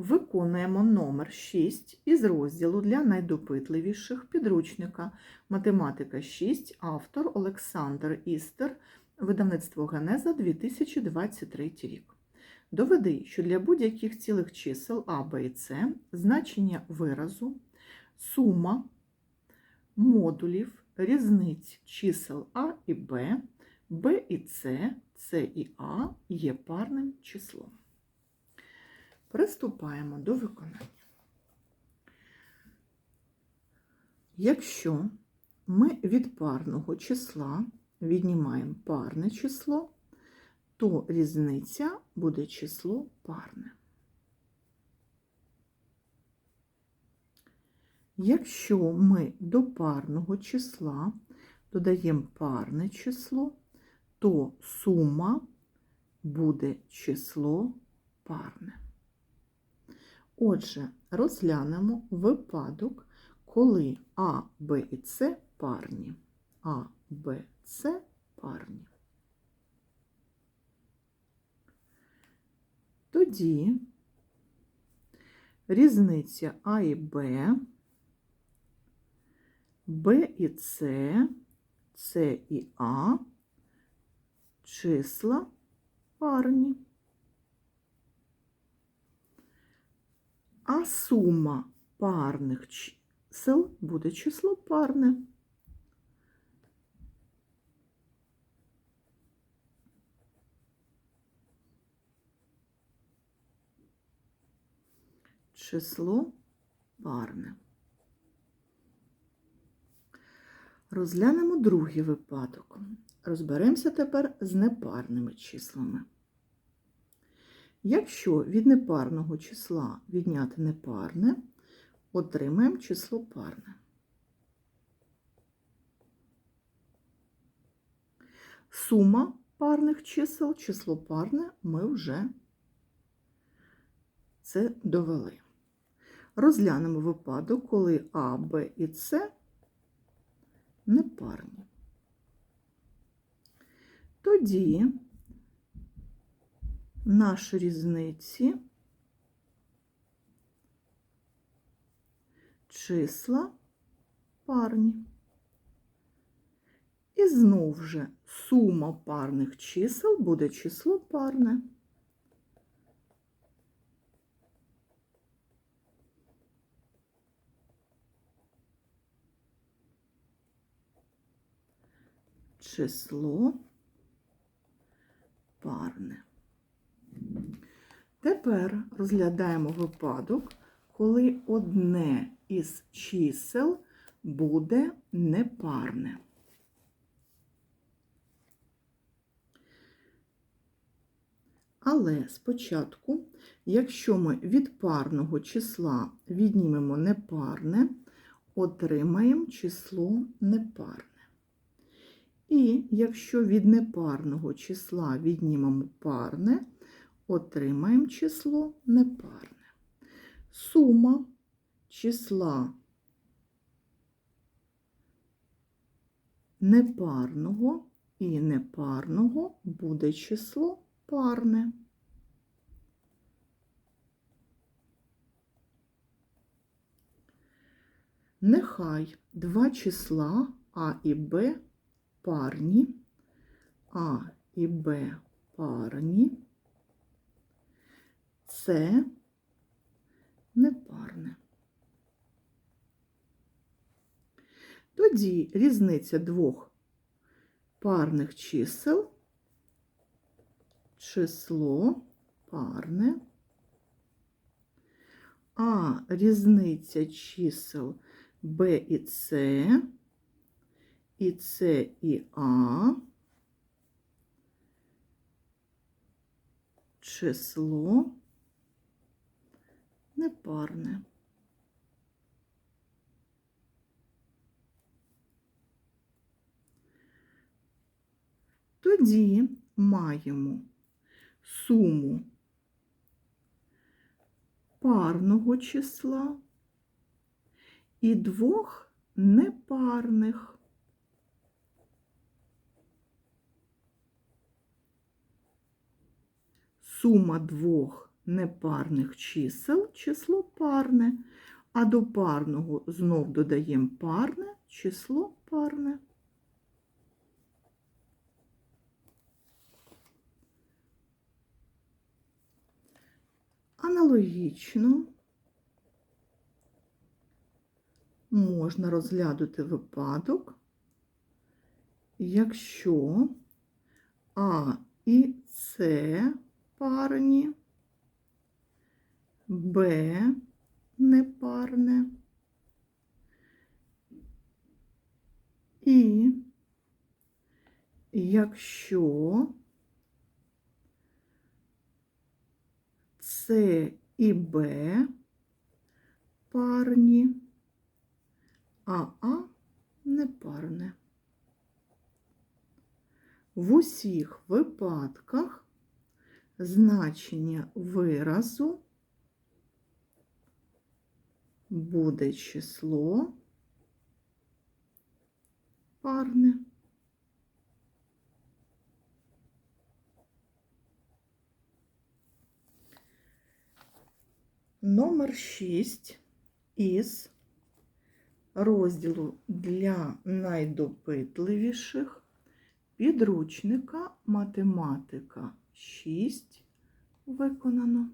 Виконуємо номер 6 із розділу для найдопитливіших підручника Математика 6, автор Олександр Істер, видавництво Генеза 2023 рік. Доведи, що для будь-яких цілих чисел А, Б і С значення виразу, сума модулів, різниць чисел А і Б, Б і С, С і А є парним числом. Приступаємо до виконання. Якщо ми від парного числа віднімаємо парне число, то різниця буде число парне. Якщо ми до парного числа додаємо парне число, то сума буде число парне. Отже, розглянемо випадок, коли А, Б і С парні. А, Б, С парні. Тоді різниця А і Б, Б і С, С і А числа парні. А сума парних чисел буде число парне. Число парне. Розглянемо другий випадок. Розберемося тепер з непарними числами. Якщо від непарного числа відняти непарне, отримаємо число парне. Сума парних чисел, число парне ми вже це довели. Розглянемо випадок, коли А, Б і С непарні. Тоді наші різниці числа парні. І знов же сума парних чисел буде число парне. Число парне. Тепер розглядаємо випадок, коли одне із чисел буде непарне. Але спочатку, якщо ми від парного числа віднімемо непарне, отримаємо число непарне. І якщо від непарного числа віднімемо парне, отримаємо число непарне. Сума числа непарного і непарного буде число парне. Нехай два числа А і Б парні, А і Б парні, С непарне. Тоді різниця двох парних чисел, число парне, а різниця чисел Б і С, і С і А, число непарне. Тоді маємо суму парного числа і двох непарних. Сума двох непарних чисел число парне, а до парного знов додаємо парне число парне. Аналогічно можна розглянути випадок, якщо А і С парні, Б непарне і якщо С і Б парні, а А непарне. В усіх випадках значення виразу буде число парне. Номер 6 із розділу для найдопитливіших підручника математика 6 виконано.